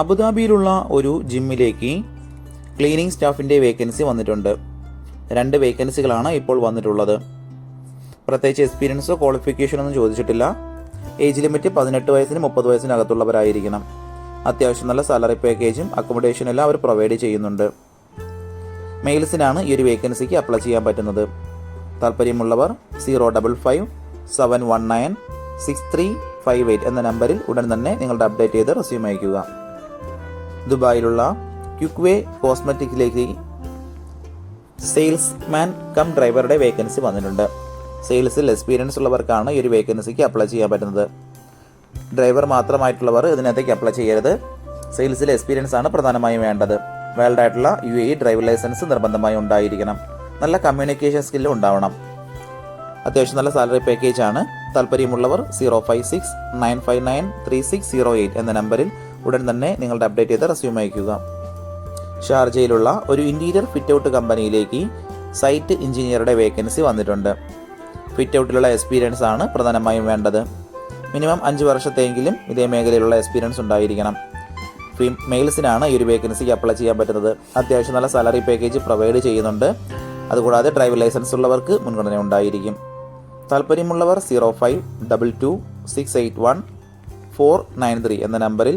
അബുദാബിയിലുള്ള ഒരു ജിമ്മിലേക്ക് cleaning സ്റ്റാഫിന്റെ vacancy വന്നിട്ടുണ്ട്. രണ്ട് വേക്കൻസികളാണ് ഇപ്പോൾ വന്നിട്ടുള്ളത്. പ്രത്യേകിച്ച് എക്സ്പീരിയൻസോ ക്വാളിഫിക്കേഷനോ ഒന്നും ചോദിച്ചിട്ടില്ല. ഏജ് ലിമിറ്റ് പതിനെട്ട് വയസ്സിന് മുപ്പത് വയസ്സിനകത്തുള്ളവരായിരിക്കണം. അത്യാവശ്യം നല്ല സാലറി പാക്കേജും അക്കോമഡേഷനും എല്ലാം അവർ പ്രൊവൈഡ് ചെയ്യുന്നുണ്ട്. മെയിൽസിനാണ് ഈ ഒരു വേക്കൻസിക്ക് അപ്ലൈ ചെയ്യാൻ പറ്റുന്നത്. താല്പര്യമുള്ളവർ zero double five seven one nine six three five eight എന്ന നമ്പറിൽ ഉടൻ തന്നെ നിങ്ങളുടെ അപ്ഡേറ്റ് ചെയ്ത് റെസ്യൂം അയക്കുക ദുബായിലുള്ള ക്യുക്വേ കോസ്മെറ്റിക്കിലേക്ക് സെയിൽസ്മാൻ കം ഡ്രൈവറുടെ വേക്കൻസി വന്നിട്ടുണ്ട്. സെയിൽസിൽ എക്സ്പീരിയൻസ് ഉള്ളവർക്കാണ് ഈ ഒരു വേക്കൻസിക്ക് അപ്ലൈ ചെയ്യാൻ പറ്റുന്നത്. ഡ്രൈവർ മാത്രമായിട്ടുള്ളവർ ഇതിനകത്തേക്ക് അപ്ലൈ ചെയ്യരുത്. സെയിൽസിലെ എക്സ്പീരിയൻസ് ആണ് പ്രധാനമായും വേണ്ടത്. വേൾഡ് ആയിട്ടുള്ള യു എ ഡ്രൈവർ ലൈസൻസ് നിർബന്ധമായും ഉണ്ടായിരിക്കണം. നല്ല കമ്മ്യൂണിക്കേഷൻ സ്കില്ലും ഉണ്ടാവണം. അത്യാവശ്യം നല്ല സാലറി പാക്കേജ് ആണ്. താല്പര്യമുള്ളവർ zero five six nine five nine three six zero eight എന്ന നമ്പറിൽ ഉടൻ തന്നെ നിങ്ങളുടെ അപ്ഡേറ്റ് ചെയ്ത് റെസ്യൂം അയക്കുക ഷാർജയിലുള്ള ഒരു ഇന്റീരിയർ ഫിറ്റ് ഔട്ട് കമ്പനിയിലേക്ക് സൈറ്റ് എഞ്ചിനീയറുടെ വേക്കൻസി വന്നിട്ടുണ്ട്. ഫിറ്റ് ഔട്ടിലുള്ള എക്സ്പീരിയൻസ് ആണ് പ്രധാനമായും വേണ്ടത്. മിനിമം അഞ്ച് വർഷത്തെങ്കിലും ഇതേ മേഖലയിലുള്ള എക്സ്പീരിയൻസ് ഉണ്ടായിരിക്കണം. ഫീ മെയിൽസിനാണ് ഈ ഒരു വേക്കൻസിക്ക് അപ്ലൈ ചെയ്യാൻ പറ്റുന്നത്. അത്യാവശ്യം നല്ല സാലറി പാക്കേജ് പ്രൊവൈഡ് ചെയ്യുന്നുണ്ട്. അതുകൂടാതെ ഡ്രൈവർ ലൈസൻസ് ഉള്ളവർക്ക് മുൻഗണന ഉണ്ടായിരിക്കും. താല്പര്യമുള്ളവർ zero five double two six eight one four nine three എന്ന നമ്പറിൽ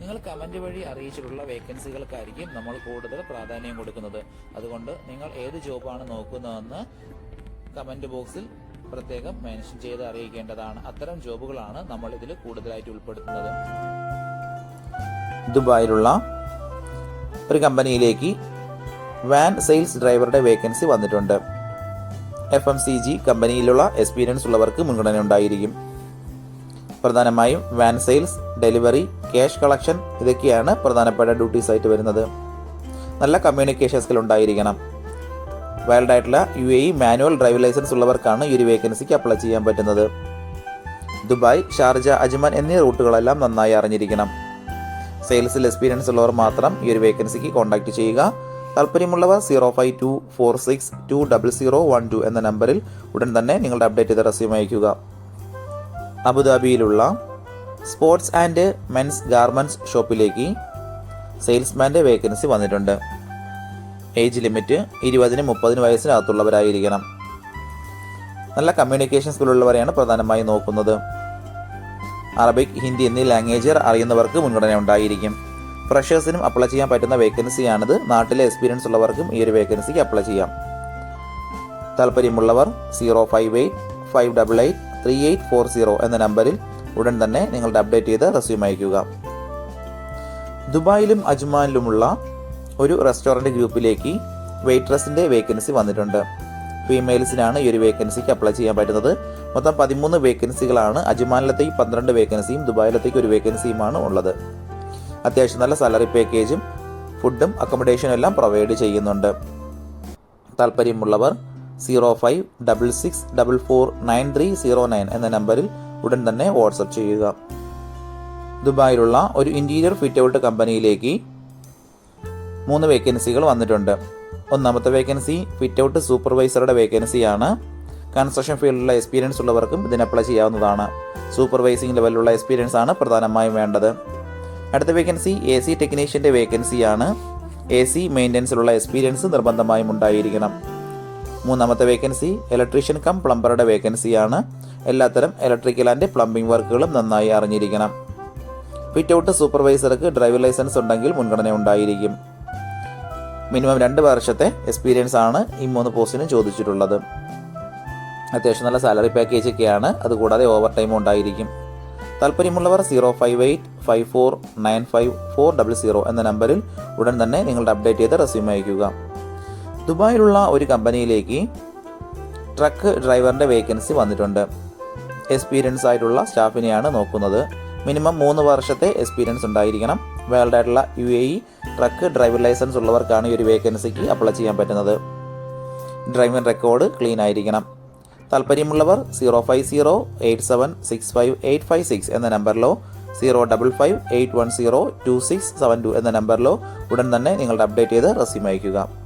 നിങ്ങൾ കമന്റ് വഴി അറിയിച്ചിട്ടുള്ള വേക്കൻസികൾക്കായിരിക്കും നമ്മൾ കൂടുതൽ പ്രാധാന്യം കൊടുക്കുന്നത്. അതുകൊണ്ട് നിങ്ങൾ ഏത് ജോബാണ് നോക്കുന്നതെന്ന് കമന്റ് ബോക്സിൽ പ്രത്യേകം മെൻഷൻ ചെയ്ത് അറിയിക്കേണ്ടതാണ്. അത്തരം ജോബുകളാണ് നമ്മൾ ഇതിൽ കൂടുതലായിട്ട് ഉൾപ്പെടുത്തുന്നത്. ദുബായിലുള്ള ഒരു കമ്പനിയിലേക്ക് വാൻ സെയിൽസ് ഡ്രൈവറുടെ വേക്കൻസി വന്നിട്ടുണ്ട്. എഫ് എം സി ജി കമ്പനിയിലുള്ള എക്സ്പീരിയൻസ് ഉള്ളവർക്ക് മുൻഗണന ഉണ്ടായിരിക്കും. പ്രധാനമായും van sales delivery cash collection ഇതൊക്കെയാണ് പ്രധാനപ്പെട്ട ഡ്യൂട്ടീസ് ആയിട്ട് വരുന്നത്. നല്ല കമ്മ്യൂണിക്കേഷൻ സ്കിൽ ഉണ്ടായിരിക്കണം. വാലിഡ് ആയിട്ടുള്ള U A manual driving licence ഉള്ളവർക്കാണ് ഈ ഒരു വേക്കൻസിക്ക് അപ്ലൈ ചെയ്യാൻ പറ്റുന്നത്. ദുബായ് ഷാർജ അജ്മാൻ എന്നീ റൂട്ടുകളെല്ലാം നന്നായി അറിഞ്ഞിരിക്കണം. സെയിൽസിൽ എക്സ്പീരിയൻസ് ഉള്ളവർ മാത്രം ഈ ഒരു വേക്കൻസിക്ക് കോൺടാക്ട് ചെയ്യുക. താല്പര്യമുള്ളവർ zero five two four six two double zero one two എന്ന നമ്പറിൽ ഉടൻ തന്നെ നിങ്ങളുടെ അപ്ഡേറ്റ് ചെയ്ത റെസ്യൂം അയയ്ക്കുക. അബുദാബിയിലുള്ള സ്പോർട്സ് ആൻഡ് മെൻസ് ഗാർമെന്റ്സ് ഷോപ്പിലേക്ക് സെയിൽസ്മാന്റെ വേക്കൻസി വന്നിട്ടുണ്ട്. ഏജ് ലിമിറ്റ് ഇരുപതിന് മുപ്പതിന് വയസ്സിനകത്തുള്ളവരായിരിക്കണം. നല്ല കമ്മ്യൂണിക്കേഷൻ സ്കില്ലുള്ളവരെയാണ് പ്രധാനമായി നോക്കുന്നത്. അറബിക് ഹിന്ദി എന്നീ ലാംഗ്വേജ് അറിയുന്നവർക്ക് മുൻഗണന ഉണ്ടായിരിക്കും ഫ്രഷേഴ്സിനും അപ്ലൈ ചെയ്യാൻ പറ്റുന്ന വേക്കൻസിയാണിത്. നാട്ടിലെ എക്സ്പീരിയൻസ് ഉള്ളവർക്കും ഈ ഒരു വേക്കൻസിക്ക് അപ്ലൈ ചെയ്യാം. താല്പര്യമുള്ളവർ zero five eight five double eight three eight four zero എന്ന നമ്പറിൽ ഉടൻ തന്നെ നിങ്ങളുടെ അപ്ഡേറ്റ് ചെയ്ത് റെസ്യൂം അയക്കുക ദുബായിലും അജ്മാനിലുമുള്ള ഒരു റെസ്റ്റോറന്റ് ഗ്രൂപ്പിലേക്ക് വെയിട്രസിന്റെ വേക്കൻസി വന്നിട്ടുണ്ട്. ഫീമെയിൽസിനാണ് ഈ ഒരു വേക്കൻസിക്ക് അപ്ലൈ ചെയ്യാൻ പറ്റുന്നത്. മൊത്തം പതിമൂന്ന് വേക്കൻസികളാണ് അജ്മാനിലത്തേക്ക് പന്ത്രണ്ട് വേക്കൻസിയും ദുബായിലത്തേക്ക് ഒരു വേക്കൻസിയുമാണ് ഉള്ളത്. അത്യാവശ്യം നല്ല സാലറി പാക്കേജും ഫുഡും അക്കോമഡേഷനും എല്ലാം പ്രൊവൈഡ് ചെയ്യുന്നുണ്ട്. താല്പര്യമുള്ളവർ zero five double six double four nine three zero nine എന്ന നമ്പറിൽ ഉടൻ തന്നെ വാട്സപ്പ് ചെയ്യുക. ദുബായിലുള്ള ഒരു ഇന്റീരിയർ ഫിറ്റ് ഔട്ട് കമ്പനിയിലേക്ക് മൂന്ന് വേക്കൻസികൾ വന്നിട്ടുണ്ട്. ഒന്നാമത്തെ വേക്കൻസി ഫിറ്റ് ഔട്ട് സൂപ്പർവൈസറുടെ വേക്കൻസിയാണ്. കൺസ്ട്രക്ഷൻ ഫീൽഡിലുള്ള എക്സ്പീരിയൻസ് ഉള്ളവർക്കും ഇതിന് അപ്ലൈ ചെയ്യാവുന്നതാണ്. സൂപ്പർവൈസിംഗ് ലെവലിലുള്ള എക്സ്പീരിയൻസ് ആണ് പ്രധാനമായും വേണ്ടത്. അടുത്ത വേക്കൻസി എ സി ടെക്നീഷ്യന്റെ വേക്കൻസിയാണ്. എ സി മെയിന്റനൻസിലുള്ള എക്സ്പീരിയൻസ് നിർബന്ധമായും ഉണ്ടായിരിക്കണം. മൂന്നാമത്തെ വേക്കൻസി ഇലക്ട്രീഷ്യൻ കം പ്ലംബറുടെ വേക്കൻസിയാണ്. എല്ലാത്തരം ഇലക്ട്രിക്കൽ ആൻഡ് പ്ലംബിംഗ് വർക്കുകളും നന്നായി അറിഞ്ഞിരിക്കണം. ഫിറ്റ് ഔട്ട് സൂപ്പർവൈസർക്ക് ഡ്രൈവിംഗ് ലൈസൻസ് ഉണ്ടെങ്കിൽ മുൻഗണന ഉണ്ടായിരിക്കും. മിനിമം രണ്ട് വർഷത്തെ എക്സ്പീരിയൻസ് ആണ് ഈ മൂന്ന് പോസ്റ്റിനും ചോദിച്ചിട്ടുള്ളത്. അത്യാവശ്യം നല്ല സാലറി പാക്കേജ് ഒക്കെയാണ് അതുകൂടാതെ ഓവർ ടൈം ഉണ്ടായിരിക്കും. താല്പര്യമുള്ളവർ zero five eight five four nine five four double zero എന്ന നമ്പറിൽ ഉടൻ തന്നെ നിങ്ങളുടെ അപ്ഡേറ്റ് ചെയ്ത് റെസ്യൂം അയക്കുക ദുബായിലുള്ള ഒരു കമ്പനിയിലേക്ക് ട്രക്ക് ഡ്രൈവറിന്റെ വേക്കൻസി വന്നിട്ടുണ്ട്. എക്സ്പീരിയൻസ് ആയിട്ടുള്ള സ്റ്റാഫിനെയാണ് നോക്കുന്നത്. മിനിമം മൂന്ന് വർഷത്തെ എക്സ്പീരിയൻസ് ഉണ്ടായിരിക്കണം. വാലിഡ് ആയിട്ടുള്ള U A E truck driver licence ഉള്ളവർക്കാണ് ഈ ഒരു വേക്കൻസിക്ക് അപ്ലൈ ചെയ്യാൻ പറ്റുന്നത്. ഡ്രൈവിംഗ് റെക്കോർഡ് ക്ലീൻ ആയിരിക്കണം. താല്പര്യമുള്ളവർ zero five zero eight seven six five eight five six എന്ന നമ്പറിലോ zero double five eight one zero two six seven two എന്ന നമ്പറിലോ ഉടൻ തന്നെ നിങ്ങളുടെ അപ്ഡേറ്റ് ചെയ്ത് റെസ്യൂം അയക്കുക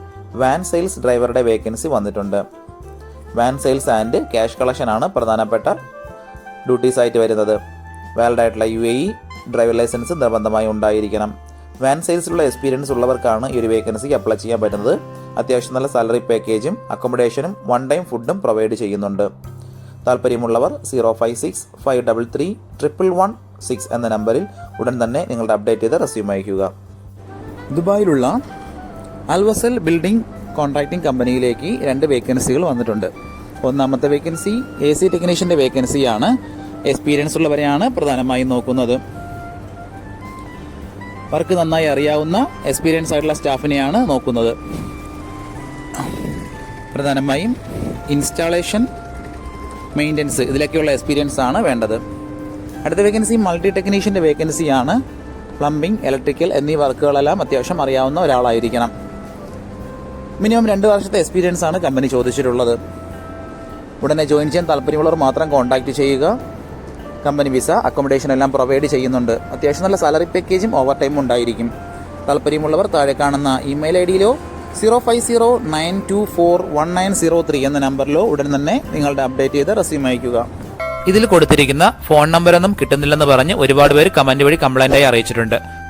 വാൻ സെയിൽസ് ഡ്രൈവറുടെ വേക്കൻസി വന്നിട്ടുണ്ട്. വാൻ സെയിൽസ് ആൻഡ് ക്യാഷ് ആണ് പ്രധാനപ്പെട്ട ഡ്യൂട്ടീസ് ആയിട്ട് വരുന്നത്. വാലിഡ് ആയിട്ടുള്ള U A E driver licence നിർബന്ധമായി ഉണ്ടായിരിക്കണം. വാൻ സെയിൽസിലുള്ള എക്സ്പീരിയൻസ് ഉള്ളവർക്കാണ് ഈ ഒരു വേക്കൻസിക്ക് അപ്ലൈ ചെയ്യാൻ പറ്റുന്നത്. അത്യാവശ്യം നല്ല സാലറി പാക്കേജും അക്കോമഡേഷനും വൺ ടൈം ഫുഡും പ്രൊവൈഡ് ചെയ്യുന്നുണ്ട്. താല്പര്യമുള്ളവർ zero five six five double three triple one six എന്ന നമ്പറിൽ ഉടൻ തന്നെ നിങ്ങളുടെ അപ്ഡേറ്റ് ചെയ്ത് റെസ്യൂം അയക്കുക ദുബായിലുള്ള അൽവസൽ ബിൽഡിംഗ് കോൺട്രാക്ടിംഗ് കമ്പനിയിലേക്ക് രണ്ട് വേക്കൻസികൾ വന്നിട്ടുണ്ട്. ഒന്നാമത്തെ വേക്കൻസി എ സി ടെക്നീഷ്യന്റെ വേക്കൻസിയാണ്. എക്സ്പീരിയൻസ് ഉള്ളവരെയാണ് പ്രധാനമായും നോക്കുന്നത്. വർക്ക് നന്നായി അറിയാവുന്ന എക്സ്പീരിയൻസ് ആയിട്ടുള്ള സ്റ്റാഫിനെയാണ് നോക്കുന്നത്. പ്രധാനമായും ഇൻസ്റ്റാളേഷൻ മെയിന്റനൻസ് ഇതിലൊക്കെയുള്ള എക്സ്പീരിയൻസ് ആണ് വേണ്ടത്. അടുത്ത വേക്കൻസി മൾട്ടി ടെക്നീഷ്യന്റെ വേക്കൻസിയാണ്. പ്ലംബിംഗ് ഇലക്ട്രിക്കൽ എന്നീ വർക്കുകളെല്ലാം അത്യാവശ്യം അറിയാവുന്ന ഒരാളായിരിക്കണം. മിനിമം രണ്ട് വർഷത്തെ എക്സ്പീരിയൻസ് ആണ് കമ്പനി ചോദിച്ചിട്ടുള്ളത്. ഉടനെ ജോയിൻ ചെയ്യാൻ താല്പര്യമുള്ളവർ മാത്രം കോൺടാക്റ്റ് ചെയ്യുക. കമ്പനി വിസ അക്കോമഡേഷൻ എല്ലാം പ്രൊവൈഡ് ചെയ്യുന്നുണ്ട്. അത്യാവശ്യം നല്ല സാലറി പാക്കേജും ഓവർ ടൈമും ഉണ്ടായിരിക്കും. താല്പര്യമുള്ളവർ താഴെ കാണുന്ന email I ഡിയിലോ zero five zero nine two four one nine zero three എന്ന നമ്പറിലോ ഉടൻ തന്നെ നിങ്ങളുടെ അപ്ഡേറ്റ് ചെയ്ത് റെസ്യൂം അയക്കുക ഇതിൽ കൊടുത്തിരിക്കുന്ന ഫോൺ നമ്പറൊന്നും കിട്ടുന്നില്ലെന്ന് പറഞ്ഞ് ഒരുപാട് പേര് കമന്റ് വഴി കംപ്ലൈന്റ് ആയി അറിയിച്ചിട്ടുണ്ട്.